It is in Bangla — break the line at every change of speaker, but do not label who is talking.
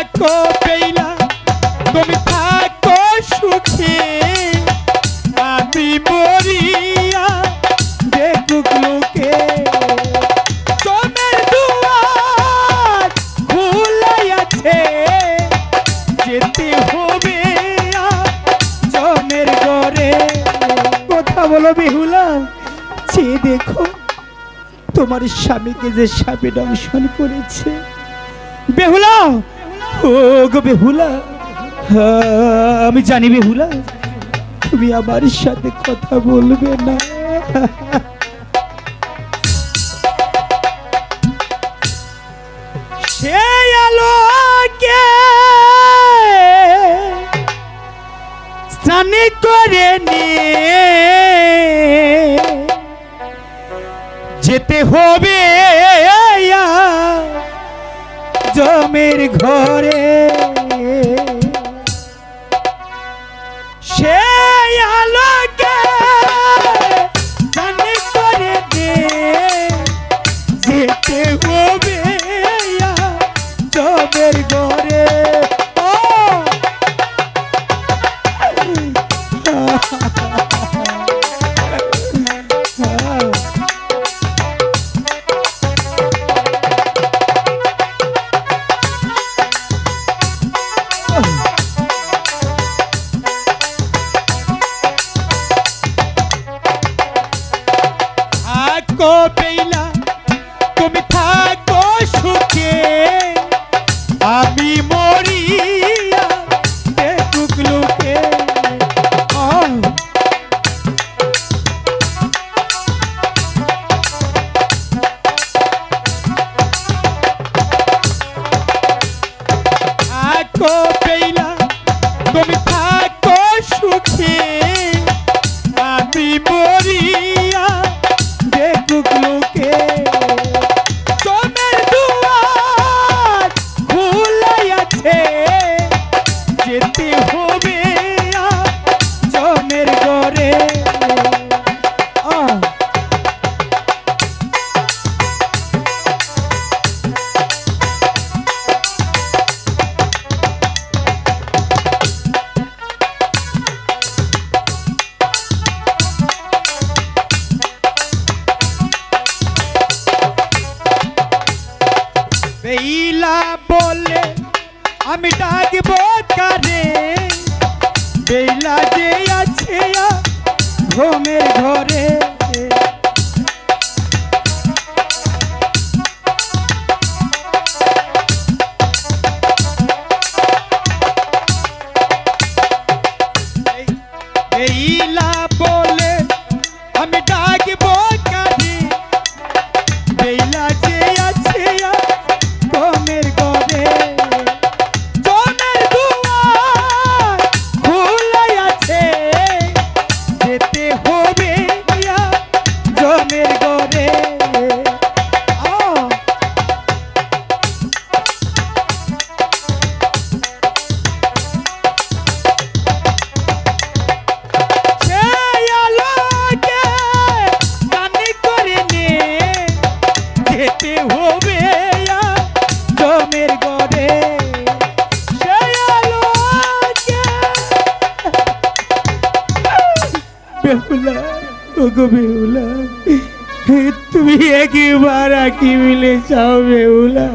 থাকো পেইলা তুমি থাকো সুখে। আমি মরিয়া, দেখুক লোকে। তোমার দুয়ার খোলাই আছে, যেতে হবে জমের ঘরে। কথা বলো বিহুলা চেয়ে দেখো তোমার স্বামীকে যে স্বামী দংশন করেছে। বেহুলা ও গো বেহুলা, আমি জানি বেহুলা, তুমি আমার সাথে কথা বলবে না। সে আলোকে স্নান করে নিয়ে যেতে হবে জমের ঘরে বেইলা বলে আমি ডাকবো কারে? বেইলা যে আছে ঘুমের ঘরে। বেইলা বেহুলা ওগো বেহুলা তুমি একবার আঁকি মিলে চাও বেহুলা।